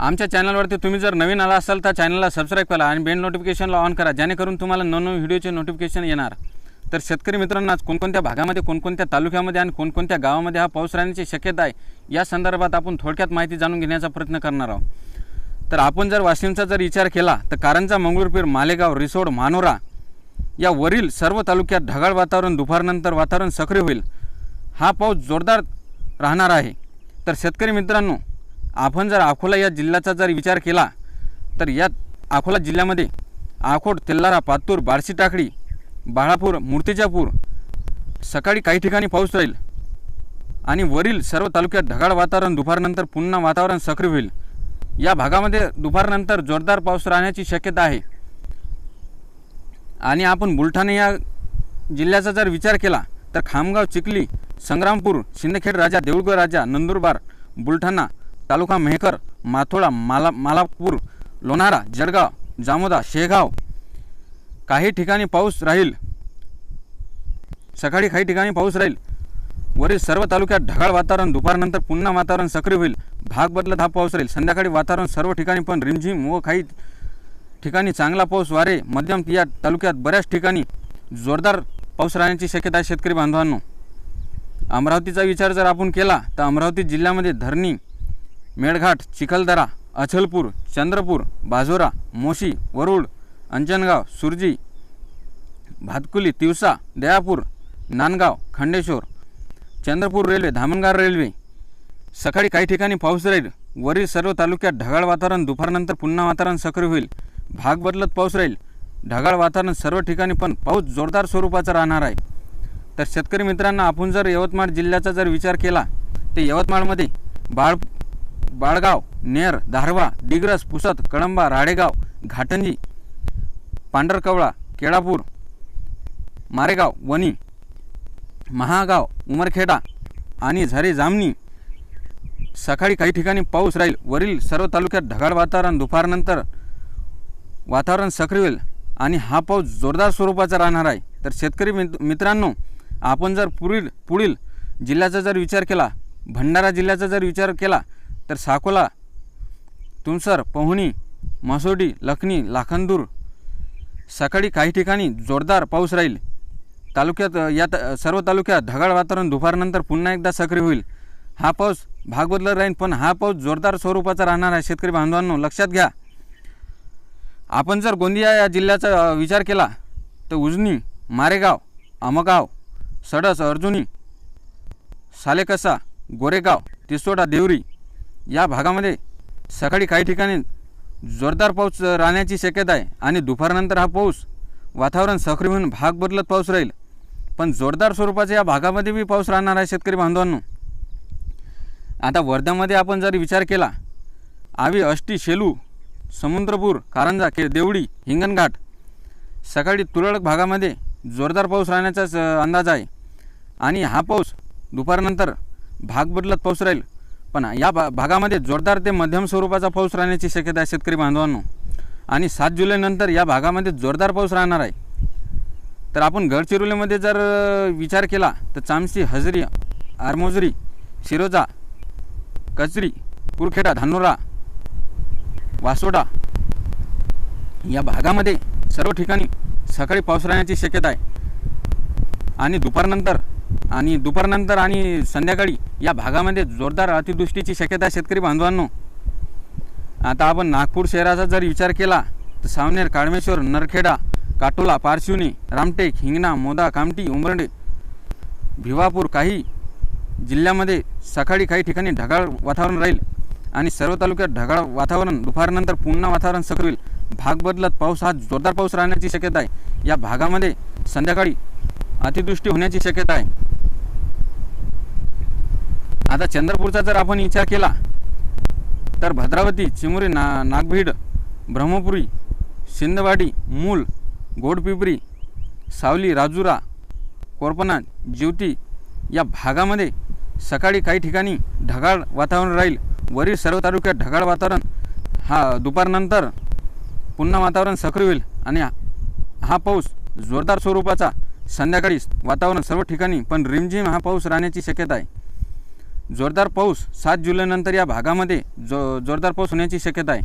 आमच्या चॅनलवरती तुम्ही जर नवीन आला असाल तर चॅनलला सबस्क्राईब करा आणि बेल नोटिफिकेशनला ऑन करा जेणेकरून तुम्हाला नवनवीन व्हिडिओचे नोटिफिकेशन येणार. तर शेतकरी मित्रांना आज कोणकोणत्या भागामध्ये कोणकोणत्या तालुक्यामध्ये आणि कोणकोणत्या गावामध्ये हा पाऊस राहण्याची शक्यता आहे या संदर्भात आपण थोडक्यात माहिती जाणून घेण्याचा प्रयत्न करणार आहोत. तर आपण जर वाशिमचा जर विचार केला तर कारंजा मंगळूरपीर मालेगाव रिसोड मानोरा या वरील सर्व तालुक्यात ढगाळ वातावरण दुपारनंतर वातावरण सक्रिय होईल. हा पाऊस जोरदार राहणार आहे. तर शेतकरी मित्रांनो आपण जर अकोला या जिल्ह्याचा जर विचार केला तर या अकोला जिल्ह्यामध्ये आखोड तेल्लारा पातूर बार्शी टाकडी बाळापूर मूर्तिजापूर सकाळी काही ठिकाणी पाऊस राहील आणि वरील सर्व तालुक्यात ढगाळ वातावरण दुपारनंतर पुन्हा वातावरण सक्रिय होईल. या भागामध्ये दुपारनंतर जोरदार पाऊस राहण्याची शक्यता आहे. आणि आपण बुलढाणा या जिल्ह्याचा जर विचार केला तर खामगाव चिखली संग्रामपूर शिंदखेड राजा देऊळगाव राजा नंदुरबार बुलढाणा तालुका मेहकर माथोळा माला मालापूर लोणारा जळगाव जामोदा शेगाव. काही ठिकाणी पाऊस राहील. सकाळी काही ठिकाणी पाऊस राहील. वरील सर्व तालुक्यात ढगाळ वातावरण दुपारनंतर पुन्हा वातावरण सक्रिय होईल. भाग बदलत हा पाऊस राहील. संध्याकाळी वातावरण सर्व ठिकाणी पण रिमझिम व काही ठिकाणी चांगला पाऊस वारे मध्यम या तालुक्यात बऱ्याच ठिकाणी जोरदार पाऊस राहण्याची शक्यता आहे शेतकरी बांधवांनो. अमरावतीचा विचार जर आपण केला तर अमरावती जिल्ह्यामध्ये धरणी मेळघाट चिखलदरा अचलपूर चंद्रपूर बाजोरा मोशी वरुड अंजनगाव सुरजी भातकुली तिवसा दयापूर नांदगाव खंडेश्वर चंद्रपूर रेल्वे धामणगार रेल्वे. सकाळी काही ठिकाणी पाऊस राहील. वरील सर्व तालुक्यात ढगाळ वातावरण दुपारनंतर पुन्हा वातावरण सक्रिय होईल. भाग बदलत पाऊस राहील. ढगाळ वातावरण सर्व ठिकाणी पण पाऊस जोरदार स्वरूपाचा राहणार आहे. तर शेतकरी मित्रांना आपण जर यवतमाळ जिल्ह्याचा जर विचार केला तर यवतमाळमध्ये बाळ बाळगाव नेर धारवा डिग्रस पुसद कळंबा राडेगाव घाटंजी पांढरकवळा केळापूर मारेगाव वणी महागाव उमरखेडा आणि झरे जामणी. सकाळी काही ठिकाणी पाऊस राहील. वरील सर्व तालुक्यात ढगाळ वातावरण. दुपारनंतर वातावरण सक्रिय होईल आणि हा पाऊस जोरदार स्वरूपाचा राहणार आहे. तर शेतकरी मित्रांनो आपण जर पुढील पुढील जिल्ह्याचा जर विचार केला भंडारा जिल्ह्याचा जर विचार केला तर साकोला तुमसर पोहणी मसोडी लखनी लाखंदूर सकाळी काही ठिकाणी जोरदार पाऊस राहील. तालुक्यात या त सर्व तालुक्यात ढगाळ वातावरण दुपारनंतर पुन्हा एकदा सक्रिय होईल. हा पाऊस भाग बदलत राहील पण हा पाऊस जोरदार स्वरूपाचा राहणार आहे. शेतकरी बांधवांनो लक्षात घ्या. आपण जर गोंदिया या जिल्ह्याचा विचार केला तर उजनी मारेगाव अमगाव सडस अर्जुनी सालेकसा गोरेगाव तिसोडा देवरी या भागामध्ये सकाळी काही ठिकाणी जोरदार पाऊस राहण्याची शक्यता आहे आणि दुपारनंतर हा पाऊस वातावरण सक्रिय होऊन भाग बदलत पाऊस राहील. पण जोरदार स्वरूपाच्या या भागामध्ये बी पाऊस राहणार आहे शेतकरी बांधवांनो. आता वर्ध्यामध्ये आपण जर विचार केला आवी अष्टी शेलू समुद्रपूर कारंजा के देवडी हिंगणघाट सकाळी तुरळक भागामध्ये जोरदार पाऊस राहण्याचा अंदाज आहे. आणि हा पाऊस दुपारनंतर भाग बदलत पाऊस राहील. पण या भा भागामध्ये जोरदार ते मध्यम स्वरूपाचा पाऊस राहण्याची शक्यता आहे शेतकरी बांधवांनो. आणि सात जुलैनंतर या भागामध्ये जोरदार पाऊस राहणार आहे. तर आपण गडचिरोलीमध्ये जर विचार केला तर चामशी हजरी आरमोजरी शिरोजा कचरी कुरखेडा धानोरा वासोडा या भागामध्ये सर्व ठिकाणी सकाळी पाऊस राहण्याची शक्यता आहे. आणि दुपारनंतर आणि दुपारनंतर आणि संध्याकाळी या भागामध्ये जोरदार अतिवृष्टीची शक्यता आहे शेतकरी बांधवांनो. आता आपण नागपूर शहराचा जर विचार केला तर सावनेर काळमेश्वर नरखेडा काटोला पारशिवनी रामटेक हिंगणा मोदा कामटी उंबरडे भिवापूर काही जिल्ह्यामध्ये सकाळी काही ठिकाणी ढगाळ वातावरण राहील आणि सर्व तालुक्यात ढगाळ वातावरण. दुपारनंतर पुन्हा वातावरण सक्रिय होईल भाग बदलत पाऊस हा जोरदार पाऊस राहण्याची शक्यता आहे. या भागामध्ये संध्याकाळी अतिवृष्टी होण्याची शक्यता आहे. आता चंद्रपूरचा जर आपण विचार केला तर भद्रावती चिमुरी ना नागभीड ब्रह्मपुरी शिंदवाडी मूल गोडपिपरी सावली राजुरा कोरपना ज्युती या भागामध्ये सकाळी काही ठिकाणी ढगाळ वातावरण राहील. वरील सर्व तालुक्यात ढगाळ वातावरण. हा दुपारनंतर पुन्हा वातावरण सक्रिय होईल आणि हा पाऊस जोरदार स्वरूपाचा. संध्याकाळी वातावरण सर्व ठिकाणी पण रिमझिम हा पाऊस राहण्याची शक्यता आहे. जोरदार पाऊस सात जुलैनंतर या भागामध्ये जो जोरदार पाऊस होण्याची शक्यता आहे.